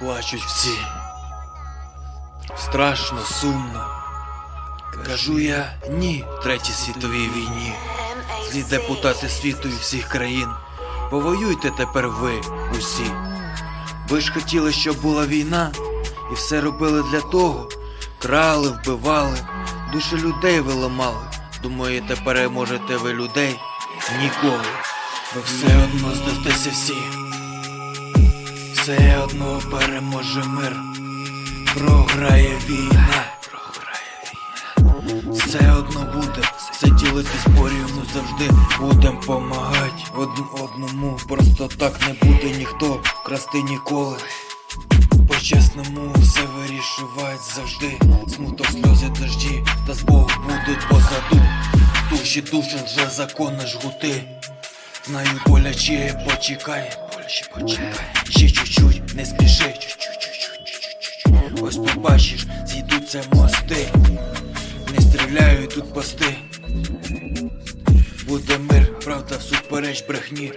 плачуть всі. Страшно, сумно. Кажу я ні Третій світовій війні. Злі депутати світу і всіх країн. Повоюйте тепер ви усі. Ви ж хотіли, щоб була війна, і все робили для того. Крали, вбивали, душі людей ви ламали. Думаєте, переможете ви людей? Ніколи. Ви все одно здастеся всі. Все одно переможе мир. Програє війна. Все одно буде. Все ділитись порівну завжди будем помагать один одному. Просто так не буде ніхто красти ніколи. По-чесному все вирішувати завжди. Смуток, сльози, дожді, та з Богу будуть позаду. Душі душі вже закони жгути. Знаю, боляче почекай, боляче почекай. Ще чуть-чуть, не спіши. Ось побачиш, зійдуться мости. Не стріляють тут пости. Буде мир, правда, всупереч брехні.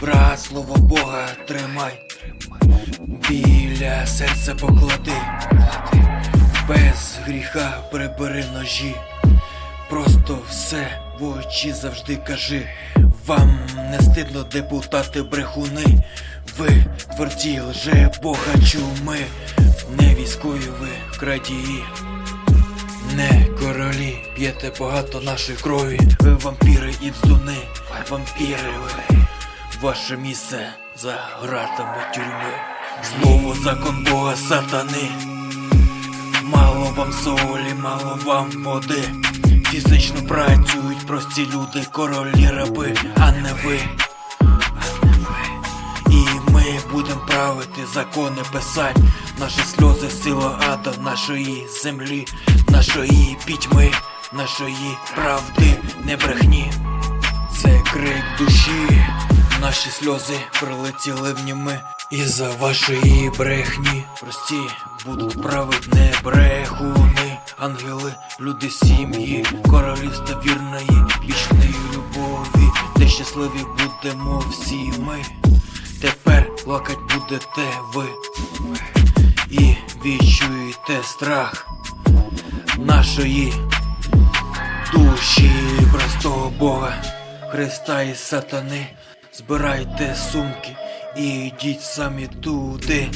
Брат, слово Бога, тримай. Біля серця поклади. Без гріха прибери ножі. Просто все в очі завжди кажи. Вам не стидно депутати брехуни. Ви тверді лже Бога чуми. Не військові ви крадії. Не королі, п'єте багато нашої крові. Ви вампіри і бздуни, вампіри ви. Ваше місце за гратами тюрми. Знову закон Бога сатани. Мало вам солі, мало вам води. Фізично працюють прості люди, королі раби, а не ви. І ми будем правити, закони писать. Наші сльози сила ада, нашої землі, нашої пітьми, нашої правди, не брехні. Це крик душі, наші сльози прилетіли в німи із-за вашої брехні. Прості будуть править не брехуни, ангели, люди сім'ї, королівства вірної, вічної любові, де щасливі будемо всі ми. Тепер плакать будете ви і відчуєте страх нашої душі простого Бога, Христа і сатани. Збирайте сумки і йдіть самі туди,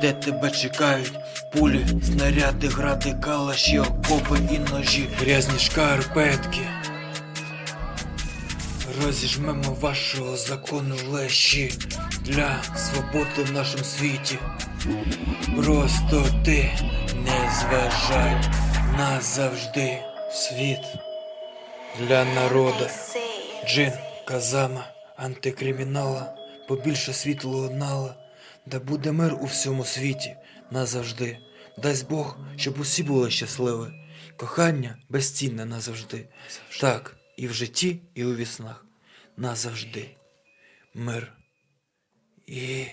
де тебе чекають пулі, снаряди, гради, калаші, окопи і ножі, грязні шкарпетки. Розіжмемо вашого закону лещі для свободи в нашому світі. Просто ти не зважай назавжди світ для народу. Джин, казама, антикримінала, побільше світло лунала, да буде мир у всьому світі назавжди. Дасть Бог, щоб усі були щасливі. Кохання безцінне назавжди. Так, і в житті, і у віснах. Назавжди. Мир і